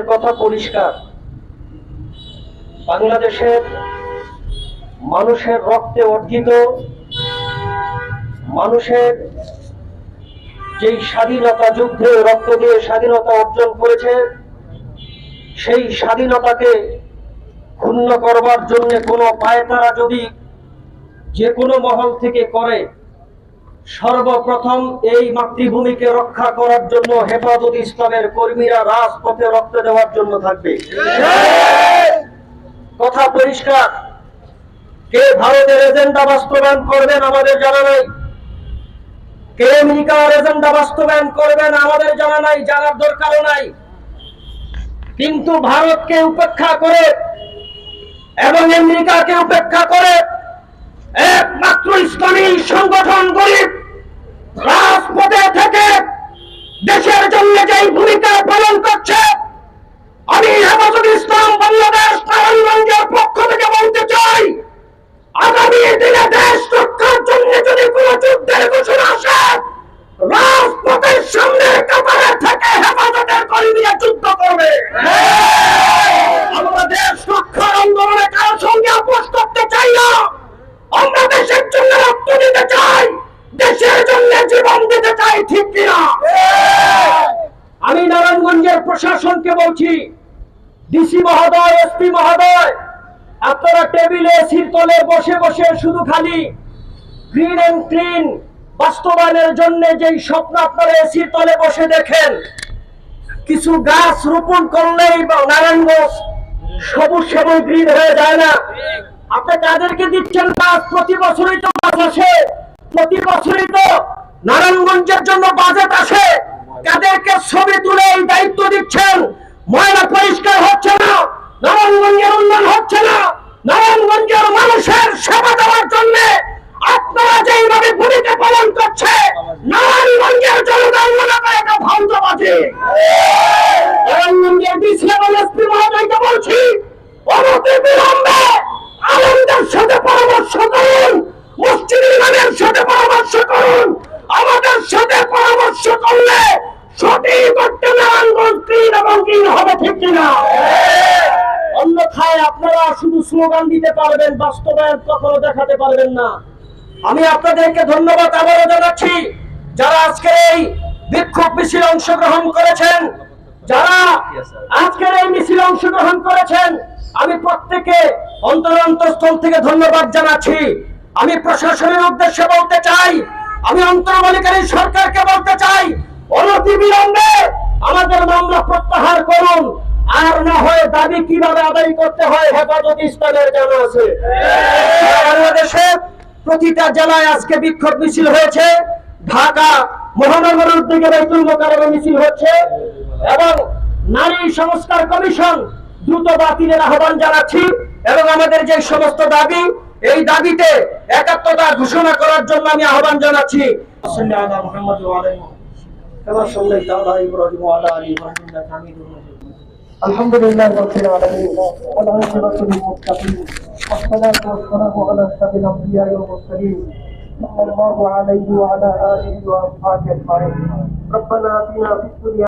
কথা পরিষ্কার। বাংলাদেশের মানুষের রক্তে অর্জিত, মানুষের যেই স্বাধীনতা যুদ্ধে রক্ত দিয়ে স্বাধীনতা অর্জন করেছে, সেই স্বাধীনতাকে ক্ষুণ্ণ করবার জন্য কোনো পায়তারা যদি যে কোনো মহল থেকে করে সর্বপ্রথম এই মাতৃভূমিকে রক্ষা করার জন্য হেফাজত ইসলামের কর্মীরা রাজপথে রক্ত দেওয়ার জন্য থাকবে। কথা পরিষ্কার? কে ভারতের এজেন্ডা বাস্তবায়ন করবেন আমাদের জানা নাই। কে আমেরিকার এজেন্ডা বাস্তবায়ন করবেন আমাদের জানা নাই, জানার দরকারও নাই। কিন্তু ভারতকে উপেক্ষা করে এবং আমেরিকাকে উপেক্ষা করে একমাত্র ইসলামী সংগঠন গরিব যেই ভূমিকা পালন করছে, আমি হেফাজত ইসলাম বাংলাদেশ নারায়ণগঞ্জের পক্ষ থেকে বলতে চাই, আগামী দিনে দেশ রক্ষার জন্য যদি কোন যুদ্ধের ঘোষণা আসে, রাজপথের সামনে কাতারে থেকে হেফাজতের কর্মীরা যুদ্ধ করবে। আমরা দেশ রক্ষার আন্দোলনে কারোর সঙ্গে আপোষ করতে চাই না। আমরা দেশের জন্য রক্ত দিতে চাই, দেশের জন্য জীবন দিতে চাই, ঠিক কিনা? আমি প্রশাসনকে বলছি, ডিসি মহোদয়, এসপি মহোদয়, আপনারা টেবিলে এসির তলে বসে বসে শুধু খালি গ্রিন এন্ড ক্লিন বাস্তবায়নের জন্য যেই স্বপ্ন আপনারা এসির তলে বসে দেখেন, কিছু গাছ রোপণ করলেই নারায়ণগঞ্জ সবুজ সবুজ গ্রিন হয়ে যায় না। আপনি কাদেরকে দিচ্ছেন গাছ? প্রতি বছরই তো গাছ আসে, প্রতি বছরই তো নারায়ণগঞ্জের জন্য বাজেট আসে। কাদেরকে ছবি তুলে এই দায়িত্ব দিচ্ছেন, ময়লা পরিষ্কার হচ্ছে না, নারায়ণগঞ্জের উন্নয়ন হচ্ছে না, নারায়ণগঞ্জের মানুষের সেবা দেওয়ার জন্য আপনারা যেইভাবে ভূমিকা পালন করছে নারায়ণগঞ্জের জনগণ মনে করে এটা ভণ্ডবাজি নারায়ণগঞ্জের ডিসি এসপি মহোদয়কে বলছি, অনতি বিলম্বে আনন্দের সাথে পরামর্শ করুন মসজিদ ইমামের সাথে পরামর্শ করুন, আমাদের সাথে পরামর্শ করলে সঠিক অর্থে নারায়ণগঞ্জ এবং হবে ঠিক অন্যথায় আপনারা শুধু দিতে বাস্তবায়ন দেখাতে না। আমি আপনাদেরকে ধন্যবাদ আবারও জানাচ্ছি, যারা আজকে এই বিক্ষোভ মিছিলে অংশগ্রহণ করেছেন, যারা আজকের এই মিছিলে অংশগ্রহণ করেছেন, আমি প্রত্যেকে অন্তর অন্তঃস্থল থেকে ধন্যবাদ জানাচ্ছি। আমি প্রশাসনের উদ্দেশ্যে বলতে চাই, আমি অন্তর্বলীকারী সরকারকে বলতে চাই অনতি বিলম্বে আমাদের মামলা প্রত্যাহার করুন। আর না হয় দাবি কীভাবে আদায় করতে হয় হেফাজত ইসলামের জানা আছে। বাংলাদেশে প্রতিটা জেলায় আজকে বিক্ষোভ মিছিল হয়েছে। ঢাকা মহানগর উদ্যোগে বাইতুল মোকারমে মিছিল হচ্ছে। এবং নারী সংস্কার কমিশন দ্রুত বাতিলের আহ্বান জানাচ্ছি। এবং আমাদের যে সমস্ত দাবি, এই দাবিতে একাত্মতা ঘোষণা করার জন্য আমি আহ্বান জানাচ্ছি। كما صليت على إبراهيم وعلى آل إبراهيم إنك حميد مجيد. الحمد لله رب العالمين والعاقبة للمتقين والصلاة والسلام على أشرف الأنبياء والمرسلين صلى الله عليه وعلى آله وأصحابه أجمعين. ربنا آتنا في الدنيا